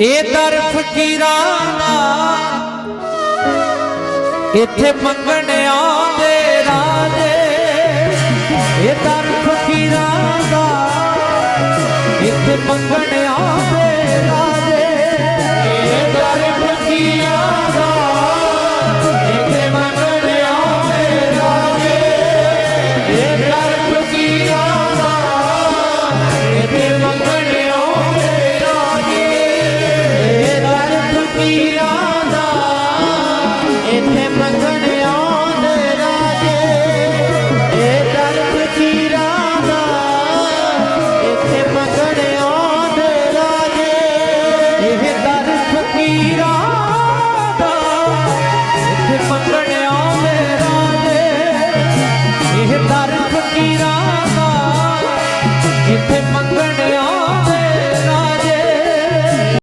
ਇਹ ਦਰ ਫਕੀਰਾਂ ਦਾ ਇੱਥੇ ਮੰਗਣ ਆਉਂਦੇ ਰਾਜੇ। ਇਹ ਦਰ ਫਕੀਰਾਂ ਦਾ ਇੱਥੇ ਮੰਗਣ ਦਰ ਦਾ, ਇੱਥੇ ਮੰਗਣ ਆਉਂਦੇ ਰਾਜੇ। ਇਹ ਦਰਦ ਫਕੀਰਾਂ ਦਾ, ਇੱਥੇ ਮੰਗਣ ਆਉਂਦੇ ਰਾਜੇ। ਇਹ ਦਰ ਫਕੀਰਾਂ ਦਾ, ਇੱਥੇ ਮੰਗਣ ਆਉਂਦੇ ਰਾਜੇ। ਇਹ ਦਰ ਇੱਥੇ